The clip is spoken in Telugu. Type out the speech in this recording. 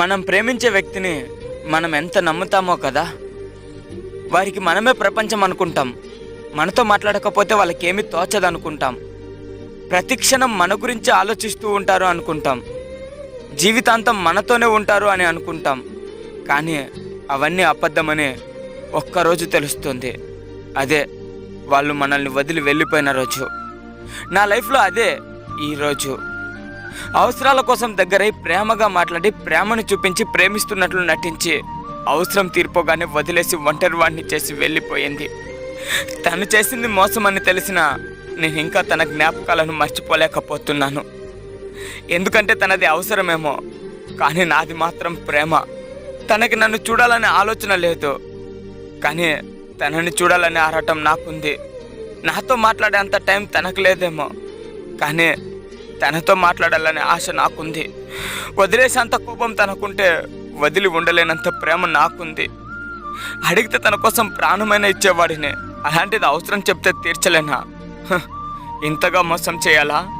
మనం ప్రేమించే వ్యక్తిని మనం ఎంత నమ్ముతామో కదా? వారికి మనమే ప్రపంచం అనుకుంటాం. మనతో మాట్లాడకపోతే వాళ్ళకి ఏమీ తోచదు అనుకుంటాం ప్రతి క్షణం మన గురించి ఆలోచిస్తూ ఉంటారు అనుకుంటాం. జీవితాంతం మనతోనే ఉంటారు అని అనుకుంటాం. కానీ అవన్నీ అబద్ధమని ఒక్కరోజు తెలుస్తుంది. అదే వాళ్ళు మనల్ని వదిలి వెళ్ళిపోయిన రోజు. నా లైఫ్లో అదే ఈరోజు అవసరాల కోసం దగ్గరై ప్రేమగా మాట్లాడి ప్రేమను చూపించి ప్రేమిస్తున్నట్లు నటించి అవసరం తీర్పోగానే వదిలేసి ఒంటరి వాడిని చేసి వెళ్ళిపోయింది. తను చేసింది మోసం అని తెలిసిన నేను ఇంకా తన జ్ఞాపకాలను మర్చిపోలేకపోతున్నాను. ఎందుకంటే తనది అవసరమేమో కానీ నాది మాత్రం ప్రేమ. తనకి నన్ను చూడాలనే ఆలోచన లేదు కానీ తనని చూడాలనే ఆరాటం నాకుంది. నాతో మాట్లాడే అంత టైం తనకు లేదేమో కానీ తనతో మాట్లాడాలనే ఆశ నాకుంది. వదిలేసేంత కోపం తనకుంటే వదిలి ఉండలేనంత ప్రేమ నాకుంది. అడిగితే తన కోసం ప్రాణమైన ఇచ్చేవాడిని. అలాంటిది అవసరం చెప్తే తీర్చలేనా? ఇంతగా మోసం చేయాలా?